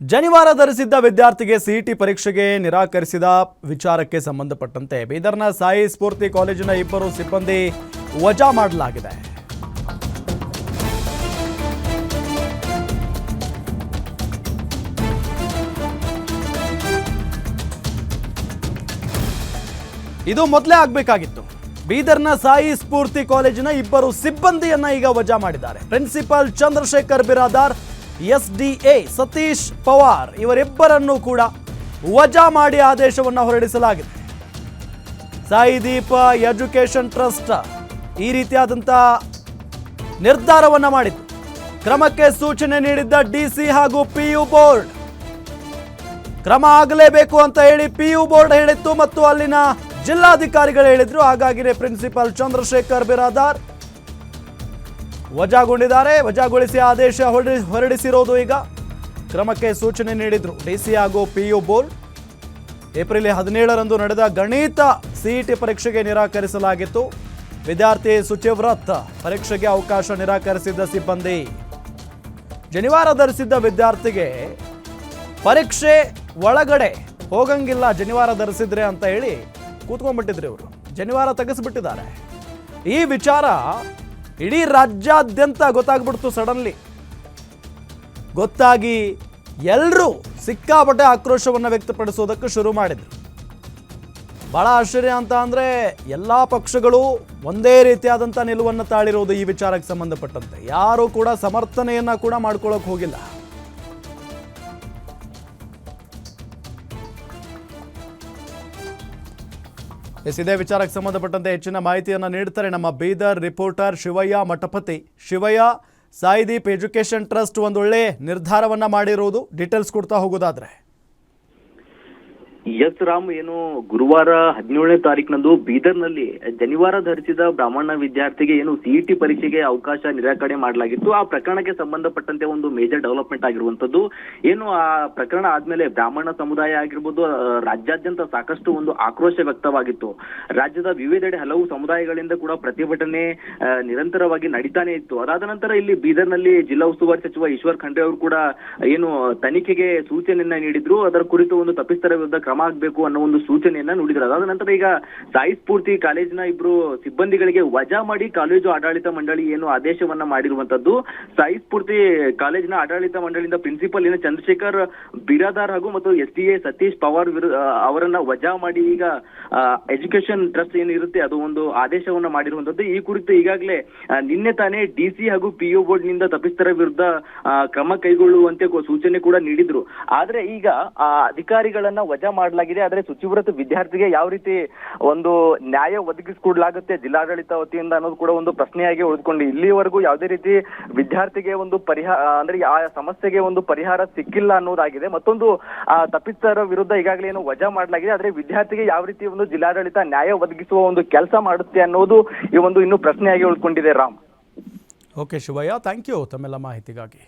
ಜನಿವಾರ ಧರಿಸಿದ್ದ ವಿದ್ಯಾರ್ಥಿಗೆ ಸಿಇಟಿ ಪರೀಕ್ಷೆಗೆ ನಿರಾಕರಿಸಿದ ವಿಚಾರಕ್ಕೆ ಸಂಬಂಧಪಟ್ಟಂತೆ ಬೀದರ್ನ ಸಾಯಿ ಸ್ಫೂರ್ತಿ ಕಾಲೇಜಿನ ಇಬ್ಬರು ಸಿಬ್ಬಂದಿ ವಜಾ ಮಾಡಲಾಗಿದೆ. ಇದು ಮೊದಲೇ ಆಗಬೇಕಾಗಿತ್ತು. ಬೀದರ್ನ ಸಾಯಿ ಸ್ಫೂರ್ತಿ ಕಾಲೇಜಿನ ಇಬ್ಬರು ಸಿಬ್ಬಂದಿಯನ್ನ ಈಗ ವಜಾ ಮಾಡಿದ್ದಾರೆ. Principal Chandrashekhar Biradar S D A Satish Pawar ಇವರಿಬ್ಬರನ್ನು ಕೂಡ ವಜಾ ಮಾಡಿ ಆದೇಶವನ್ನು ಹೊರಡಿಸಲಾಗಿದೆ. ಸಾಯಿ ದೀಪ ಎಜುಕೇಷನ್ ಟ್ರಸ್ಟ್ ಈ ರೀತಿಯಾದಂತಹ ನಿರ್ಧಾರವನ್ನ ಮಾಡಿತು ಕ್ರಮಕ್ಕೆ ಸೂಚನೆ ನೀಡಿದ್ದ ಡಿಸಿ ಹಾಗೂ ಪಿಯು ಬೋರ್ಡ್. ಕ್ರಮ ಆಗಲೇಬೇಕು ಅಂತ ಹೇಳಿ ಪಿ ಯು ಬೋರ್ಡ್ ಹೇಳಿತ್ತು ಮತ್ತು ಅಲ್ಲಿನ ಜಿಲ್ಲಾಧಿಕಾರಿಗಳು ಹೇಳಿದ್ರು. ಹಾಗಾಗಿನೇ ಪ್ರಿನ್ಸಿಪಾಲ್ ಚಂದ್ರಶೇಖರ್ ಬಿರಾದಾರ್ ವಜಾಗೊಂಡಿದ್ದಾರೆ. ವಜಾಗೊಳಿಸಿ ಆದೇಶ ಹೊರಡಿ, ಹೊರಡಿಸಿರೋದು ಈಗ. ಕ್ರಮಕ್ಕೆ ಸೂಚನೆ ನೀಡಿದ್ರು ಡಿಸಿ ಹಾಗೂ ಪಿ ಯು ಬೋರ್ಡ್. ಏಪ್ರಿಲ್ ಹದಿನೇಳರಂದು ನಡೆದ ಗಣಿತ ಸಿಇಟಿ ಪರೀಕ್ಷೆಗೆ ನಿರಾಕರಿಸಲಾಗಿತ್ತು. ವಿದ್ಯಾರ್ಥಿ ಸುಚಿವ್ರತ್ ಪರೀಕ್ಷೆಗೆ ಅವಕಾಶ ನಿರಾಕರಿಸಿದ್ದ ಸಿಬ್ಬಂದಿ. ಜನಿವಾರ ಧರಿಸಿದ್ದ ವಿದ್ಯಾರ್ಥಿಗೆ ಪರೀಕ್ಷೆ ಒಳಗಡೆ ಹೋಗಂಗಿಲ್ಲ, ಜನಿವಾರ ಧರಿಸಿದ್ರೆ ಅಂತ ಹೇಳಿ ಕೂತ್ಕೊಂಡ್ಬಿಟ್ಟಿದ್ರಿ ಇವರು. ಜನಿವಾರ ತೆಗೆಸ್ಬಿಟ್ಟಿದ್ದಾರೆ. ಈ ವಿಚಾರ ಇಡೀ ರಾಜ್ಯಾದ್ಯಂತ ಗೊತ್ತಾಗ್ಬಿಡ್ತು ಸಡನ್ಲಿ. ಗೊತ್ತಾಗಿ ಎಲ್ಲರೂ ಸಿಕ್ಕಾಪಟ್ಟೆ ಆಕ್ರೋಶವನ್ನು ವ್ಯಕ್ತಪಡಿಸೋದಕ್ಕೆ ಶುರು ಮಾಡಿದ್ರು. ಬಹಳ ಆಶ್ಚರ್ಯ ಅಂತ ಅಂದರೆ ಎಲ್ಲ ಪಕ್ಷಗಳು ಒಂದೇ ರೀತಿಯಾದಂಥ ನಿಲುವನ್ನು ತಾಳಿರೋದು ಈ ವಿಚಾರಕ್ಕೆ ಸಂಬಂಧಪಟ್ಟಂತೆ. ಯಾರೂ ಕೂಡ ಸಮರ್ಥನೆಯನ್ನ ಕೂಡ ಮಾಡ್ಕೊಳ್ಳೋಕೆ ಹೋಗಿಲ್ಲ. ಎಸ್, ಇದೇ ವಿಚಾರಕ್ಕೆ ಸಂಬಂಧಪಟ್ಟಂತೆ ಹೆಚ್ಚಿನ ಮಾಹಿತಿಯನ್ನು ನೀಡ್ತಾರೆ ನಮ್ಮ Bidar reporter Shivayya Mathapati. Shivayya, Saideep education trust ಒಂದು ಒಳ್ಳೆ ನಿರ್ಧಾರವನ್ನ ಮಾಡಿರುವುದು ಡೀಟೇಲ್ಸ್ ಕೊಡ್ತಾ ಹೋಗೋದಾದ್ರೆ. ಎಸ್ ರಾಮ್, ಏನು ಗುರುವಾರ ಹದಿನೇಳನೇ ತಾರೀಕಿನಂದು ಬೀದರ್ನಲ್ಲಿ ಜನಿವಾರ ಧರಿಸಿದ ಬ್ರಾಹ್ಮಣ ವಿದ್ಯಾರ್ಥಿಗೆ ಏನು ಸಿಇಟಿ ಪರೀಕ್ಷೆಗೆ ಅವಕಾಶ ನಿರಾಕರಣೆ ಮಾಡಲಾಗಿತ್ತು. ಆ ಪ್ರಕರಣಕ್ಕೆ ಸಂಬಂಧಪಟ್ಟಂತೆ ಒಂದು ಮೇಜರ್ ಡೆವಲಪ್ಮೆಂಟ್ ಆಗಿರುವಂತದ್ದು ಏನು ಆ ಪ್ರಕರಣ ಆದ್ಮೇಲೆ ಬ್ರಾಹ್ಮಣ ಸಮುದಾಯ ಆಗಿರ್ಬೋದು ರಾಜ್ಯಾದ್ಯಂತ ಸಾಕಷ್ಟು ಒಂದು ಆಕ್ರೋಶ ವ್ಯಕ್ತವಾಗಿತ್ತು. ರಾಜ್ಯದ ವಿವಿಧೆಡೆ ಹಲವು ಸಮುದಾಯಗಳಿಂದ ಕೂಡ ಪ್ರತಿಭಟನೆ ನಿರಂತರವಾಗಿ ನಡೀತಾನೆ ಇತ್ತು. ಅದಾದ ನಂತರ ಇಲ್ಲಿ ಬೀದರ್ನಲ್ಲಿ ಜಿಲ್ಲಾ ಉಸ್ತುವಾರಿ ಸಚಿವ ಈಶ್ವರ್ ಖಂಡ್ರೆ ಅವರು ಕೂಡ ಏನು ತನಿಖೆಗೆ ಸೂಚನೆಯನ್ನ ನೀಡಿದ್ರು. ಅದರ ಕುರಿತು ಒಂದು ತಪ್ಪಿಸ್ತರ ವಿರುದ್ಧ ಆಗಬೇಕು ಅನ್ನೋ ಒಂದು ಸೂಚನೆಯನ್ನ ನೋಡಿದ್ರು ಅದಾದ ನಂತರ ಈಗ ಸಾಯಿ ಸ್ಫೂರ್ತಿ ಕಾಲೇಜಿನ ಇಬ್ರು ಸಿಬ್ಬಂದಿಗಳಿಗೆ ವಜಾ ಮಾಡಿ ಕಾಲೇಜು ಆಡಳಿತ ಮಂಡಳಿ ಏನು ಆದೇಶವನ್ನ ಮಾಡಿರುವಂತದ್ದು ಸಾಯಿ ಸ್ಫೂರ್ತಿ ಕಾಲೇಜಿನ ಆಡಳಿತ ಮಂಡಳಿಯಿಂದ ಪ್ರಿನ್ಸಿಪಲ್ ಏನು ಚಂದ್ರಶೇಖರ್ ಬಿರಾದಾರ್ ಹಾಗೂ ಮತ್ತು S D A Satish Pawar ವಿರು ಅವರನ್ನ ವಜಾ ಮಾಡಿ ಈಗ ಎಜುಕೇಶನ್ ಟ್ರಸ್ಟ್ ಏನಿರುತ್ತೆ ಅದು ಒಂದು ಆದೇಶವನ್ನ ಮಾಡಿರುವಂತದ್ದು. ಈ ಕುರಿತು ಈಗಾಗಲೇ ನಿನ್ನೆ ತಾನೇ ಡಿಸಿ ಹಾಗೂ ಪಿಒ ಬೋರ್ಡ್ನಿಂದ ತಪ್ಪಿಸ್ತರ ವಿರುದ್ಧ ಕ್ರಮ ಕೈಗೊಳ್ಳುವಂತೆ ಸೂಚನೆ ಕೂಡ ನೀಡಿದ್ರು. ಆದ್ರೆ ಈಗ, ಆ, ಅಧಿಕಾರಿಗಳನ್ನ ವಜಾ ಮಾಡಲಾಗಿದೆ. ಆದ್ರೆ ಶುಚಿವ್ರತ ವಿದ್ಯಾರ್ಥಿಗೆ ಯಾವ ರೀತಿ ಒಂದು ನ್ಯಾಯ ಒದಗಿಸಿಕೊಡ್ಲಾಗುತ್ತೆ ಜಿಲ್ಲಾಡಳಿತ ವತಿಯಿಂದ ಅನ್ನೋದು ಕೂಡ ಒಂದು ಪ್ರಶ್ನೆಯಾಗಿ ಉಳಿದುಕೊಂಡು ಇಲ್ಲಿವರೆಗೂ ಯಾವುದೇ ರೀತಿ ವಿದ್ಯಾರ್ಥಿಗೆ ಒಂದು ಪರಿಹಾರ ಅಂದ್ರೆ ಆ ಸಮಸ್ಯೆಗೆ ಒಂದು ಪರಿಹಾರ ಸಿಕ್ಕಿಲ್ಲ ಅನ್ನೋದಾಗಿದೆ. ಮತ್ತೊಂದು ತಪ್ಪಿತರ ವಿರುದ್ಧ ಈಗಾಗಲೇ ಏನು ವಜಾ ಮಾಡಲಾಗಿದೆ. ಆದ್ರೆ ವಿದ್ಯಾರ್ಥಿಗೆ ಯಾವ ರೀತಿ ಒಂದು ಜಿಲ್ಲಾಡಳಿತ ನ್ಯಾಯ ಒದಗಿಸುವ ಒಂದು ಕೆಲಸ ಮಾಡುತ್ತೆ ಅನ್ನೋದು ಈ ಒಂದು ಇನ್ನು ಪ್ರಶ್ನೆಯಾಗಿ ಉಳ್ಕೊಂಡಿದೆ Ram. Okay Shivayya thank you ತಮ್ಮೆಲ್ಲ ಮಾಹಿತಿಗಾಗಿ.